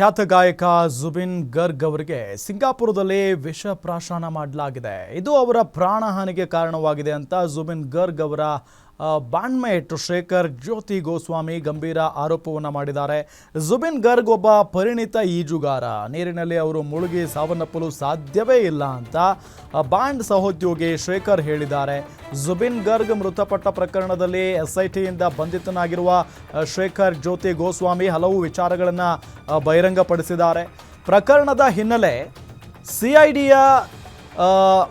ಖ್ಯಾತ ಗಾಯಕ ಜುಬಿನ್ ಗರ್ಗ್ ಅವರಿಗೆ ಸಿಂಗಾಪುರದಲ್ಲಿ ವಿಷ ಪ್ರಾಶನ ಮಾಡಲಾಗಿದೆ. ಇದು ಅವರ ಪ್ರಾಣಹಾನಿಗೆ ಕಾರಣವಾಗಿದೆ ಅಂತ ಜುಬಿನ್ ಗರ್ಗ್ ಅವರ ಬಾಂಡ್ಮೇಟ್ ಶೇಖರ್ ಜ್ಯೋತಿ ಗೋಸ್ವಾಮಿ ಗಂಭೀರ ಆರೋಪವನ್ನು ಮಾಡಿದ್ದಾರೆ. ಜುಬಿನ್ ಗರ್ಗ್ ಒಬ್ಬ ಪರಿಣಿತ ಈಜುಗಾರ. ನೀರಿನಲ್ಲಿ ಅವರು ಮುಳುಗಿ ಸಾವನ್ನಪ್ಪಲು ಸಾಧ್ಯವೇ ಇಲ್ಲ ಅಂತ ಬಾಂಡ್ ಸಹೋದ್ಯೋಗಿ ಶೇಖರ್ ಹೇಳಿದ್ದಾರೆ. ಜುಬಿನ್ ಗರ್ಗ್ ಮೃತಪಟ್ಟ ಪ್ರಕರಣದಲ್ಲಿ ಎಸ್ ಐ ಟಿಯಿಂದ ಬಂಧಿತನಾಗಿರುವ ಶೇಖರ್ ಜ್ಯೋತಿ ಗೋಸ್ವಾಮಿ ಹಲವು ವಿಚಾರಗಳನ್ನು ಬಹಿರಂಗಪಡಿಸಿದ್ದಾರೆ. ಪ್ರಕರಣದ ಹಿನ್ನೆಲೆ ಸಿಐಡಿಯ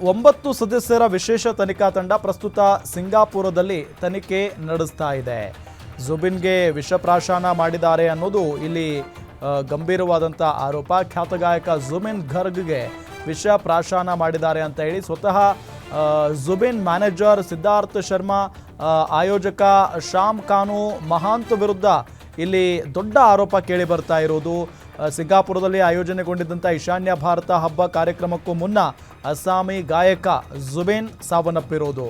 ಒಂಬತ್ತು ಸದಸ್ಯರ ವಿಶೇಷ ತನಿಖಾ ತಂಡ ಪ್ರಸ್ತುತ ಸಿಂಗಾಪುರದಲ್ಲಿ ತನಿಖೆ ನಡೆಸ್ತಾ ಇದೆ. ಜುಬಿನ್ಗೆ ವಿಷಪ್ರಾಶನ ಮಾಡಿದ್ದಾರೆ ಅನ್ನೋದು ಇಲ್ಲಿ ಗಂಭೀರವಾದಂಥ ಆರೋಪ. ಖ್ಯಾತ ಗಾಯಕ ಜುಬಿನ್ ಗರ್ಗ್ಗೆ ವಿಷ ಪ್ರಾಶನ ಮಾಡಿದ್ದಾರೆ ಅಂತ ಹೇಳಿ ಸ್ವತಃ ಜುಬಿನ್ ಮ್ಯಾನೇಜರ್ ಸಿದ್ಧಾರ್ಥ ಶರ್ಮಾ ಆಯೋಜಕ ಶಾಮ್ ಖಾನು ಮಹಾಂತ್ ವಿರುದ್ಧ ಇಲ್ಲಿ ದೊಡ್ಡ ಆರೋಪ ಕೇಳಿ ಬರ್ತಾ ಇರೋದು ಸಿಂಗಾಪುರದಲ್ಲಿ ಆಯೋಜನೆಗೊಂಡಿದ್ದಂಥ ಈಶಾನ್ಯ ಭಾರತ ಹಬ್ಬ ಕಾರ್ಯಕ್ರಮಕ್ಕೂ ಮುನ್ನ ಅಸ್ಸಾಮಿ ಗಾಯಕ ಜುಬೇನ್ ಸಾವನ್ನಪ್ಪಿರೋದು.